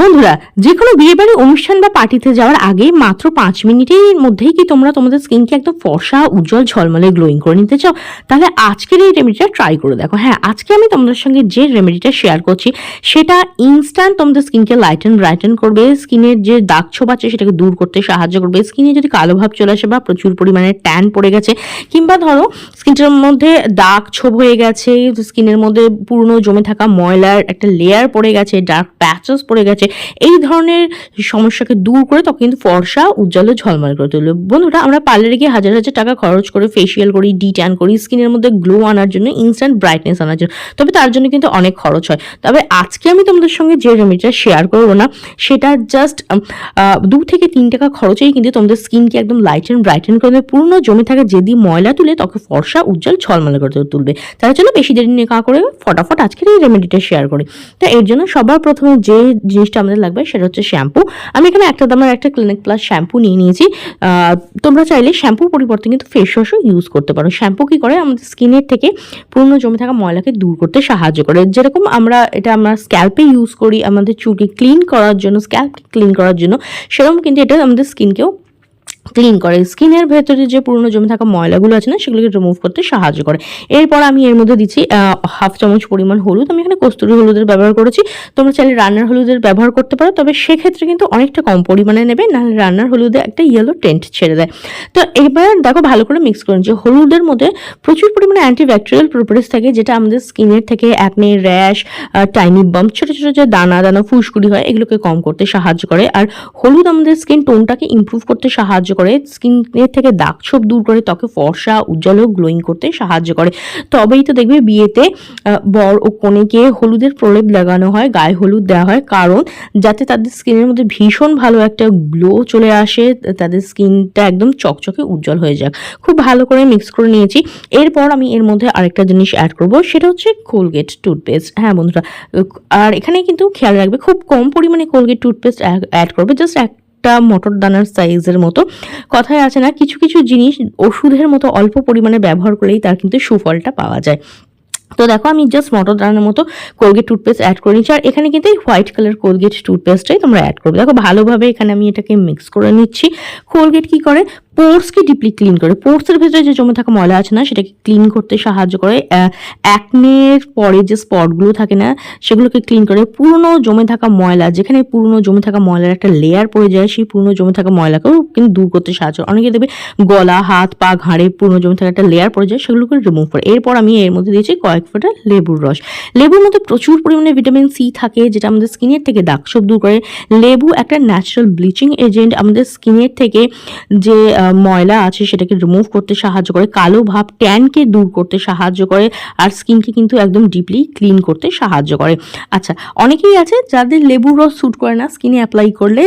বন্ধুরা যে কোনো বিয়ে বাড়ি অনুষ্ঠান বা পার্টিতে যাওয়ার আগে মাত্র পাঁচ মিনিটের মধ্যেই কি তোমরা তোমাদের স্কিনকে একদম ফর্সা, উজ্জ্বল, ঝলমলে গ্লোয়িং করে নিতে চাও? তাহলে আজকের এই রেমেডিটা ট্রাই করে দেখো। হ্যাঁ আজকে আমি তোমাদের সঙ্গে যে রেমেডিটা শেয়ার করছি, সেটা ইনস্ট্যান্ট তোমাদের স্কিনকে লাইটেন ব্রাইটেন করবে। স্কিনের যে দাগ ছোপ আছে, সেটাকে দূর করতে সাহায্য করবে। স্কিনে যদি কালো ভাব চলে আসে বা প্রচুর পরিমাণে ট্যান পড়ে গেছে, কিংবা ধরো স্কিনটার মধ্যে দাগ ছোপ হয়ে গেছে, স্কিনের মধ্যে পুরনো জমে থাকা ময়লার একটা লেয়ার পড়ে গেছে ডার্ক প্যাচেস পড়ে গেছে এই ধরনের সমস্যাকে দূর করে তখন কিন্তু ফর্সা, উজ্জ্বল ঝলমল করে তুলবে। বন্ধুরা, আমরা পার্লারে গিয়ে হাজার হাজার টাকা খরচ করে ফেসিয়াল করি ডি ট্যান করি স্কিনের মধ্যে গ্লো আনার জন্য ইনস্ট্যান্ট ব্রাইটনেস আনার জন্য। তবে তার জন্য কিন্তু অনেক খরচ হয়। তবে আজকে আমি তোমাদের সঙ্গে যে রেমেডিটা শেয়ার করব না, সেটা জাস্ট দু থেকে তিন টাকা খরচেই কিন্তু তোমাদের স্কিনকে একদম লাইট অ্যান্ড ব্রাইটেন করে দেবে। পুরনো জমে থাকা যেদি ময়লা তুলে তখন ফর্সা, উজ্জ্বল, ঝলমলে করে তুলবে। তার জন্য বেশি দেরি নিয়ে কা করে ফটাফট আজকের এই রেমেডিটা শেয়ার করি। তো এর জন্য সবার প্রথমে যে জিনিসটা আমাদের লাগবে, সেটা হচ্ছে শ্যাম্পু। আমি এখানে একটা দামের একটা ক্লিনিক প্লাস শ্যাম্পু নিয়ে নিয়েছি। তোমরা চাইলে শ্যাম্পুর পরিবর্তে কিন্তু ফেস ওয়াশও ইউজ করতে পারো। শ্যাম্পু কী করে? আমাদের স্কিনের থেকে পুরনো জমে থাকা ময়লাকে দূর করতে সাহায্য করে। যেরকম আমরা এটা আমরা স্ক্যাল্পে ইউজ করি, আমাদের চুলকে ক্লিন করার জন্য স্ক্যাল্প ক্লিন করার জন্য, সেরকম কিন্তু এটা আমাদের স্কিনকেও ক্লিন করে। স্কিনের ভেতরে যে পুরনো জমে থাকা ময়লাগুলো আছে না, সেগুলোকে রিমুভ করতে সাহায্য করে। এরপর আমি এর মধ্যে দিচ্ছি হাফ চামচ পরিমাণ হলুদ। আমি এখানে কস্তুরি হলুদের ব্যবহার করেছি। তোমরা চাইলে রান্নার হলুদের ব্যবহার করতে পারো, তবে সেক্ষেত্রে কিন্তু অনেকটা কম পরিমাণে নেবে নাহলে রান্নার হলুদে একটা ইয়েলো টেন্ট ছেড়ে দেয়। তো এবার দেখো ভালো করে মিক্স করে নিচ্ছি। হলুদের মধ্যে প্রচুর পরিমাণে অ্যান্টিব্যাকটেরিয়াল প্রপার্টিস থাকে, যেটা আমাদের স্কিনের থেকে অ্যাকনে র্যাশ টাইনি বাম ছোটো ছোটো যে দানা দানা, ফুসকুড়ি হয়, এগুলোকে কম করতে সাহায্য করে। আর হলুদ আমাদের স্কিন টোনটাকে ইমপ্রুভ করতে সাহায্য করে স্কিনের থেকে দাগ ছোপ দূর করে, ত্বকে ফর্সা, উজ্জ্বল ও গ্লোয়িং করতে সাহায্য করে। তবেই তো দেখবে বিয়েতে বর ও কনেকে হলুদের প্রলেপ লাগানো হয়, গায়ে হলুদ দেওয়া হয়, কারণ যাতে তাদের স্কিনের মধ্যে ভীষণ ভালো একটা গ্লো চলে আসে, তাদের স্কিনটা একদম চকচকে উজ্জ্বল হয়ে যাক। খুব ভালো করে মিক্স করে নিয়েছি। এরপর আমি এর মধ্যে আরেকটা জিনিস অ্যাড করব, সেটা হচ্ছে কোলগেট টুথপেস্ট হ্যাঁ বন্ধুরা, আর এখানে কিন্তু খেয়াল রাখবে, খুব কম পরিমাণে কোলগেট টুথপেস্ট অ্যাড করবে জাস্ট একটা মটর দানার সাইজের মতো। কথায় আছে না, কিছু কিছু জিনিস ওষুধের মতো অল্প পরিমাণে ব্যবহার করলেই তার কিন্তু সুফলটা পাওয়া যায়। তো দেখো, আমি জাস্ট মটর দানার মতো কোলগেট টুথপেস্ট অ্যাড করে নিচ্ছি। আর এখানে কিন্তু এই হোয়াইট কালার কোলগেট টুথপেস্টটাই তোমরা অ্যাড করবে। দেখো, ভালোভাবে এখানে আমি এটাকে মিক্স করে নিচ্ছি। কোলগেট কি করে? পোর্সকে ডিপলি ক্লিন করে। পোর্সের ভেতরে যে জমে থাকা ময়লা আছে না, সেটাকে ক্লিন করতে সাহায্য করে। অ্যাকনের পরে যে স্পটগুলো থাকে না, সেগুলোকে ক্লিন করে। পুরনো জমে থাকা ময়লা, যেখানে পুরনো জমে থাকা ময়লার একটা লেয়ার পড়ে যায়, সেই পুরনো জমে থাকা ময়লাকেও কিন্তু দূর করতে সাহায্য করে। অনেকে দেখবে গলা, হাত, পা, ঘাড়ে পুরনো জমে থাকা একটা লেয়ার পড়ে যায়, সেগুলোকে রিমুভ করে। এরপর আমি এর মধ্যে দিয়েছি কয়েক ফোঁটা লেবুর রস। লেবুর মধ্যে প্রচুর পরিমাণে ভিটামিন সি থাকে, যেটা আমাদের স্কিনের থেকে দাগ সব দূর করে। লেবু একটা ন্যাচারাল ব্লিচিং এজেন্ট আমাদের স্কিনের থেকে যে ময়লা আছে সেটাকে রিমুভ করতে সাহায্য করে। কালো ভাব ট্যানকে দূর করতে সাহায্য করে আর স্কিনকে কিন্তু একদম ডিপলি ক্লিন করতে সাহায্য করে। আচ্ছা অনেকেই আছে যাদের লেবুর রস স্যুট করে না স্কিনে অ্যাপ্লাই করলে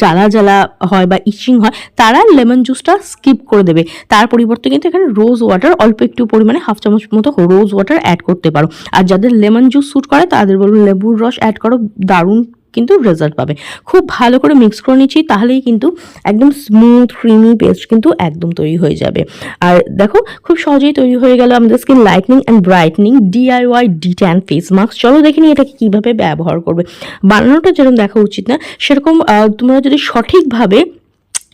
জ্বালা জ্বালা হয় বা ইচিং হয়, তারা লেমন জুসটা স্কিপ করে দেবে। তার পরিবর্তে কিন্তু এখানে রোজ ওয়াটার অল্প একটু পরিমাণে হাফ চামচ মতো রোজ ওয়াটার অ্যাড করতে পারো। আর যাদের লেমন জুস স্যুট করে, তাদের বলব লেবুর রস অ্যাড করো, দারুণ কিন্তু রেজাল্ট পাবে। খুব ভালো করে মিক্স করে নিচ্ছি, তাহলেই কিন্তু একদম স্মুথ ক্রিমি পেস্ট কিন্তু একদম তৈরি হয়ে যাবে। আর দেখো, খুব সহজেই তৈরি হয়ে গেল আমাদের skin lightening and brightening DIY de tan face mask চলো দেখে নিই এটাকে কীভাবে ব্যবহার করবে। বানানোটা যেরকম দেখা উচিত না, সেরকম তোমরা যদি সঠিকভাবে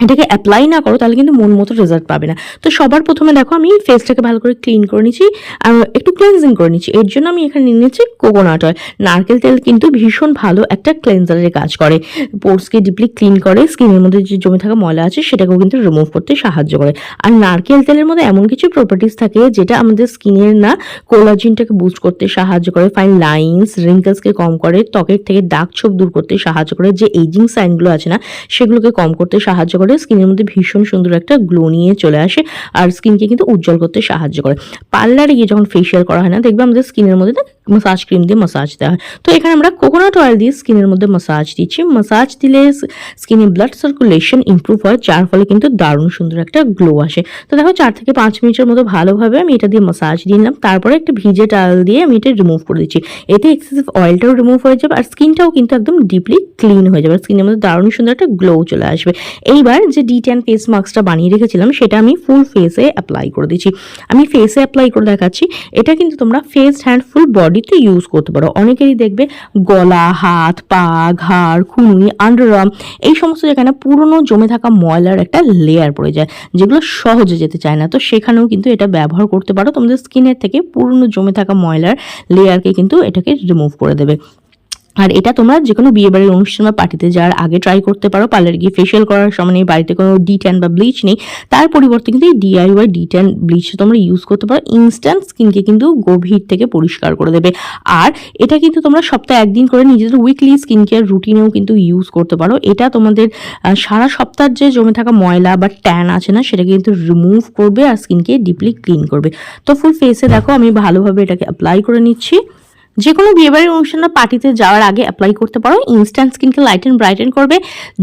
এটাকে অ্যাপ্লাই না করো, তাহলে কিন্তু মন মতো রেজাল্ট পাবে না। তো সবার প্রথমে দেখো আমি ফেসটাকে ভালো করে ক্লিন করে নিচ্ছি আর একটু ক্লেন্সিং করে নিচ্ছি। এর জন্য আমি এখানে নিয়ে নিচ্ছি কোকোনাট অয়েল নারকেল তেল কিন্তু ভীষণ ভালো একটা ক্লেন্সারের কাজ করে। পোর্সকে ডিপলি ক্লিন করে, স্কিনের মধ্যে যে জমে থাকা ময়লা আছে, সেটাকেও কিন্তু রিমুভ করতে সাহায্য করে। আর নারকেল তেলের মধ্যে এমন কিছু প্রপার্টিস থাকে, যেটা আমাদের স্কিনের না কোলাজিনটাকে বুস্ট করতে সাহায্য করে। ফাইন লাইন্স রিঙ্কেলসকে কম করে, ত্বকের থেকে দাগ ছোপ দূর করতে সাহায্য করে। যে এজিং সাইনগুলো আছে না, সেগুলোকে কম করতে সাহায্য করে। স্কিনের মধ্যে ভীষণ সুন্দর একটা গ্লো নিয়ে চলে আসে আর স্কিনকে কিন্তু উজ্জ্বল করতে সাহায্য করে। পার্লারে গিয়ে যখন ফেসিয়াল করা হয় না, দেখবে আমাদের স্কিনের মধ্যে মাসাজ ক্রিম দিয়ে মাসাজ দেওয়া হয়। তো এখানে আমরা কোকোনাট অয়েল দিয়ে স্কিনের মধ্যে মাসাজ দিচ্ছি। মাসাজ দিলে স্কিনে ব্লাড সার্কুলেশন ইমপ্রুভ হয়, যার ফলে কিন্তু দারুণ সুন্দর একটা গ্লো আসে। তো দেখো চার থেকে পাঁচ মিনিটের মতো ভালোভাবে আমি এটা দিয়ে মাসাজ দিয়ে নিলাম। তারপরে একটা ভিজে টাল দিয়ে আমি এটা রিমুভ করে দিচ্ছি। এতে এক্সেসিভ অয়েলটাও রিমুভ হয়ে যাবে আর স্কিনটাও কিন্তু একদম ডিপলি ক্লিন হয়ে যাবে। স্কিনের মধ্যে দারুণ সুন্দর একটা গ্লো চলে আসবে। এইবার যে ডি টেন ফেস মাস্কটা বানিয়ে রেখেছিলাম, সেটা আমি ফুল ফেসে অ্যাপ্লাই করে দিচ্ছি। আমি ফেসে অ্যাপ্লাই করে দেখাচ্ছি। এটা কিন্তু তোমরা ফেস হ্যান্ড ফুল বডি বডিতে ইউজ করতে পারো। অনেকেরই দেখবে গলা, হাত, পা, ঘাড় খুনুই আন্ডারআর্ম এই সমস্ত জায়গায় না পুরনো জমে থাকা ময়লার একটা লেয়ার পড়ে যায়, যেগুলো সহজে যেতে চায় না। তো সেখানেও কিন্তু এটা ব্যবহার করতে পারো। তোমাদের স্কিনের থেকে পুরনো জমে থাকা ময়লার লেয়ারকে কিন্তু এটাকে রিমুভ করে দেবে। আর এটা তোমরা যে কোনো বিয়ে বাড়ির অনুষ্ঠান বা পার্টিতে যাওয়ার আগে ট্রাই করতে পারো পার্লারে গিয়ে ফেশিয়াল করার সময় নেই, বাড়িতে কোনো ডি ট্যান বা ব্লিচ নেই, তার পরিবর্তে কিন্তু এই ডিআইওয়াই ডি ট্যান ব্লিচ তোমরা ইউজ করতে পারো ইনস্ট্যান্ট স্কিনকে কিন্তু গভীর থেকে পরিষ্কার করে দেবে। আর এটা কিন্তু তোমরা সপ্তাহে একদিন করে নিজেদের উইকলি স্কিন কেয়ার রুটিনেও কিন্তু ইউজ করতে পারো। এটা তোমাদের সারা সপ্তাহের যে জমে থাকা ময়লা বা ট্যান আছে না, সেটাকে কিন্তু রিমুভ করবে আর স্কিনকে ডিপলি ক্লিন করবে। তো ফুল ফেসে দেখো, আমি ভালোভাবে এটাকে অ্যাপ্লাই করে নিচ্ছি। যে কোনো বিয়েবাড়ির অনুষ্ঠান বা পার্টিতে যাওয়ার আগে অ্যাপ্লাই করতে পারো। ইনস্ট্যান্ট স্কিনকে লাইটেন ব্রাইটেন করবে।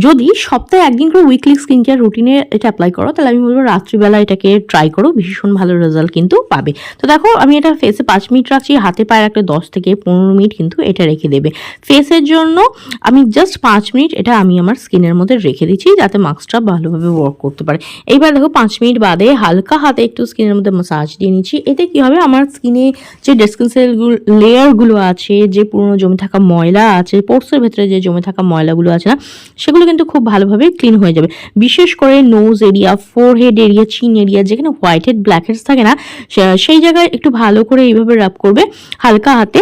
যদি সপ্তাহে একদিন করে উইকলি স্কিন কেয়ার রুটিনে এটা অ্যাপ্লাই করো, তাহলে আমি বলব রাত্রিবেলা এটাকে ট্রাই করো। ভীষণ ভালো রেজাল্ট কিন্তু পাবে। তো দেখো, আমি এটা ফেসে পাঁচ মিনিট রাখছি, হাতে পায়ে রাখলে দশ থেকে পনেরো মিনিট কিন্তু এটা রেখে দেবে। ফেসের জন্য আমি জাস্ট পাঁচ মিনিট এটা আমি আমার স্কিনের মধ্যে রেখে দিচ্ছি, যাতে মাস্কটা ভালোভাবে ওয়ার্ক করতে পারে। এইবার দেখো, পাঁচ মিনিট বাদে হালকা হাতে একটু স্কিনের মধ্যে মাসাজ দিয়ে নিচ্ছি। এতে কি হবে? আমার স্কিনে যে ডেস্কিন সেলগুলো লেয়ারগুলো আছে, যে পুরনো জমে থাকা ময়লা আছে পোর্টসের ভেতরে যে জমে থাকা ময়লাগুলো আছে না, সেগুলো কিন্তু খুব ভালোভাবে ক্লিন হয়ে যাবে। বিশেষ করে nose area forehead area chin area যেখানে হোয়াইট হেড ব্ল্যাক হেডস থাকে না সেই জায়গায় একটু ভালো করে এইভাবে রাব করবে, হালকা হাতে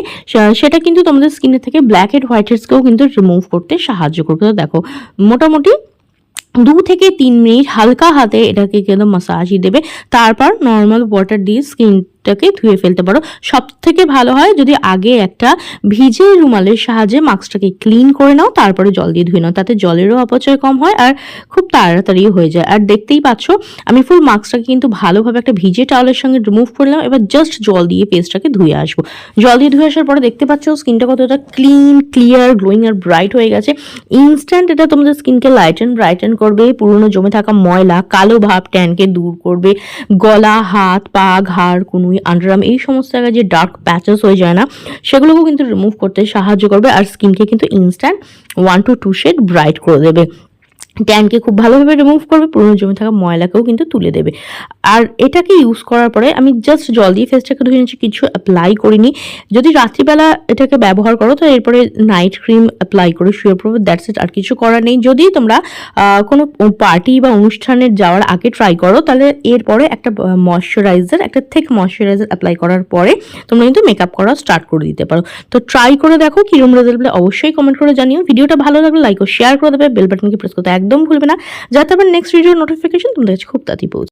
সেটা কিন্তু তোমাদের স্কিনের থেকে ব্ল্যাক হেড হোয়াইট হেডসকেও কিন্তু রিমুভ করতে সাহায্য করবে। তো দেখো, মোটামুটি দু থেকে তিন মিনিট হালকা হাতে এটাকে কিন্তু মাসাজই দেবে, তারপর নর্মাল ওয়াটার দিয়ে স্কিনটাকে ধুয়ে ফেলতে পারো। সব থেকে ভালো হয় যদি আগে একটা ভিজে রুমালের সাহায্যে মাস্কটাকে ক্লিন করে নাও, তারপরে জল দিয়ে ধুয়ে নাও। তাতে জলেরও অপচয় কম হয় আর খুব তাড়াতাড়ি হয়ে যায়। আর দেখতেই পাচ্ছ, আমি ফুল মাস্কটাকে কিন্তু ভালোভাবে একটা ভিজে টাওয়ালের সঙ্গে রিমুভ করলাম এবার জাস্ট জল দিয়ে পেস্টটাকে ধুয়ে আসব। জল দিয়ে ধুয়ে আসার পরে দেখতে পাচ্ছ স্কিনটা কতটা ক্লিন ক্লিয়ার গ্লোয়িং আর ব্রাইট হয়ে গেছে। ইনস্ট্যান্ট এটা তোমাদের স্কিনকে লাইটেন ব্রাইটেন করবে। পুরনো জমে থাকা ময়লা, কালো ভাব ট্যানকে দূর করবে। গলা, হাত, পা, ঘাড় কুনুই আন্ডারআর্ম এই সমস্ত জায়গায় যে ডার্ক প্যাচেস হয়ে যায় না, সেগুলোকেও কিন্তু রিমুভ করতে সাহায্য করবে আর স্কিনকে কিন্তু instant one two two shade bright করে দেবে। ট্যানকে খুব ভালোভাবে রিমুভ করবে, পুরনো জমে থাকা ময়লাকেও কিন্তু তুলে দেবে। আর এটাকে ইউজ করার পরে আমি জাস্ট জল দিয়ে ফেসটাকে ধুয়ে নিচ্ছি কিছু অ্যাপ্লাই করিনি। যদি রাত্রিবেলা এটাকে ব্যবহার করো, তো এরপরে নাইট ক্রিম অ্যাপ্লাই করে শুয়ে পড়বে দ্যাটস ইট আর কিছু করার নেই। যদি তোমরা কোনো পার্টি বা অনুষ্ঠানে যাওয়ার আগে ট্রাই করো, তাহলে এরপরে একটা ময়শ্চারাইজার একটা থেক ময়শ্চারাইজার অ্যাপ্লাই করার পরে তোমরা কিন্তু মেকআপ করা স্টার্ট করে দিতে পারো। তো ট্রাই করে দেখো কিরম রেজাল্ট অবশ্যই কমেন্ট করে জানিও। ভিডিওটা ভালো লাগলে লাইক ও শেয়ার করে দেবে বেল বাটনকে প্রেস করতে একদম ভুলবে না। যাতে আবার নেক্সট ভিডিওর নোটিফিকেশন তোমাদের কাছে খুব তাড়াতাড়ি পৌঁছে